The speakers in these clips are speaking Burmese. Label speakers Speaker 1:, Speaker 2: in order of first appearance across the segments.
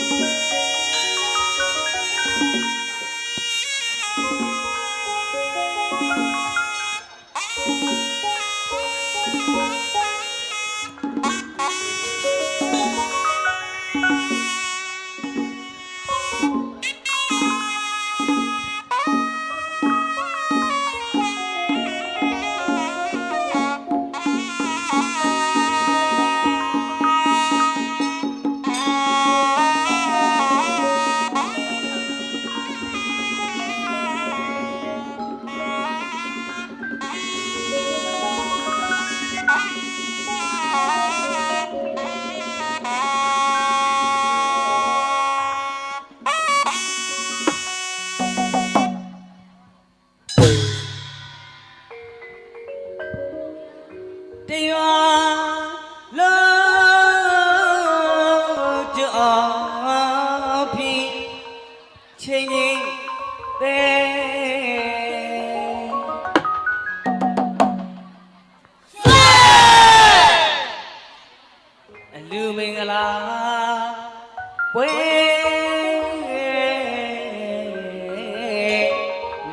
Speaker 1: Thank you. ချင်းချင်းတဲ့အလူမင်္ဂလာပွဲ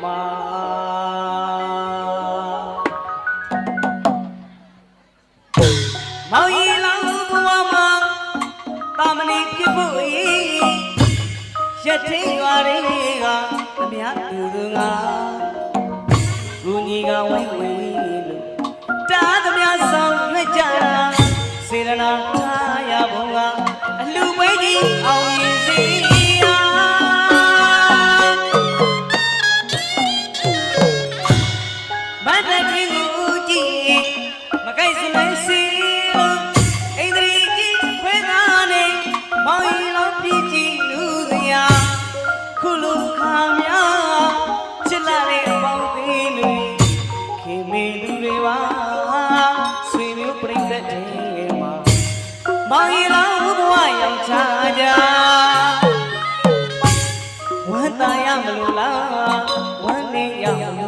Speaker 1: မာမောင်ရီလောင်းဘဝမှာတာမဏိဖြစ်မှု ချက်ထင်းရွာတွေကအများသူငါလူညီကဝိုင်း မလို့လားဝမ်းနေရမလို့